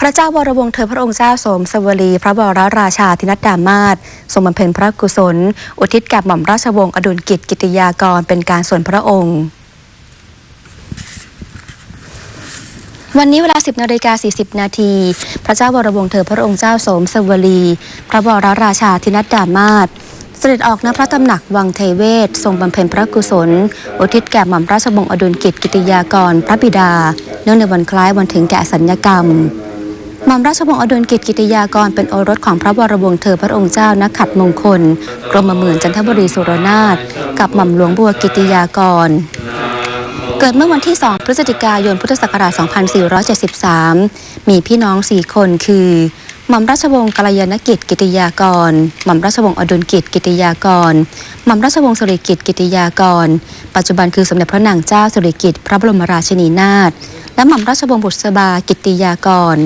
พระเจ้าวรวงศ์เธอพระองค์เจ้าสมสวลีพระบรราชาธินัดดามาศทรงบำเพ็ญพระกุศล อุทิศแก่หม่อมราชวงศ์อดุลกิจกิติยากรเป็นการส่วนพระองค์วันนี้เวลา 10นาฬิกา40 นาที พระเจ้าวรวงศ์เธอพระองค์เจ้าสมสวลี พระบรราชาธินัดดามาศเสด็จออกณพระตำหนักวังเทเวศ ทรงบำเพ็ญพระกุศล อุทิศแก่หม่อมราชวงศ์อดุลกิจกิติยากร พระบิดา เนื่องในวันคล้ายวันถึงแก่สัญญกรรม หม่อมราชวงศ์อดุลกิจกิติยากรเป็นโอรสของพระวรวงศ์เธอพระองค์เจ้านักขัดมงคล กรมหมื่นจันทบุรีสุรนาถกับหม่อมหลวงบัวกิติยากรเกิดเมื่อวันที่ 2 พฤศจิกายน พุทธศักราช 2473 มีพี่น้อง 4 คนคือ หม่อมราชวงศ์กัลยาณกิจกิติยากร หม่อมราชวงศ์อดุลกิจกิติยากร หม่อมราชวงศ์สุริกิจกิติยากร ปัจจุบันคือสมเด็จพระนางเจ้าสุริกิติ์พระบรมราชินีนาถ และหม่อมราชวงศ์บุษบากิติยากร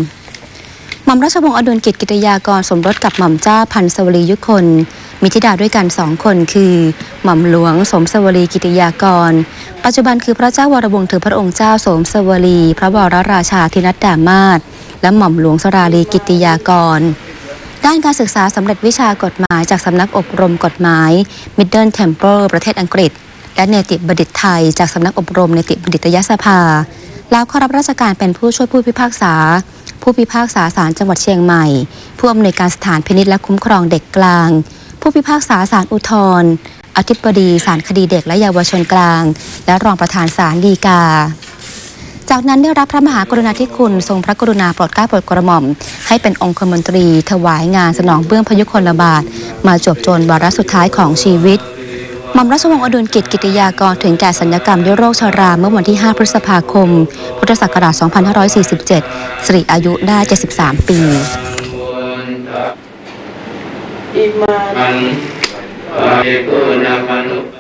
หม่อมราชวงศ์อดุลกิจกิติยากรสมรสกับหม่อมเจ้าพันสวรียุคน มีธิดาด้วยกันสองคนคือ หม่อมหลวงสมสวรีกิติยากร ปัจจุบันคือพระเจ้าวรวงศ์ถือพระองค์เจ้าสมสวรี พระวรราชาธินัดดามาศและหม่อมหลวงสราลีกิติยากร ด้านการศึกษาสำเร็จวิชากฎหมายจากสำนักอบรมกฎหมาย Middle Temple ประเทศอังกฤษ และเนติบัณฑิตไทย จากสำนักอบรมเนติบัณฑิตยสภา แล้วเข้ารับราชการเป็นผู้ช่วยผู้พิพากษา ผู้พิพากษาศาลจังหวัดเชียงใหม่ ผู้อำนวยการสถานพินิจและคุ้มครองเด็กกลาง ผู้พิพากษาศาลอุทธรณ์อธิบดีศาลคดีเด็กและเยาวชนกลาง และรองประธานศาลฎีกา จากนั้นได้รับพระมหากรุณาธิคุณ ทรงพระกรุณาโปรดเกล้าโปรดกระหม่อม ให้เป็นองคมนตรี ถวายงานสนองเบื้องพยุคลบาท มาจวบจนวาระสุดท้ายของชีวิต หม่อมราชวงศ์อดุลกิจกิติยากรถึงแก่สัญญกรรมด้วยโรคชราเมื่อวันที่ 5 พฤษภาคม พุทธศักราช 2547 สิริอายุได้ 73 ปีอิมาอันวาเอกุณามนุป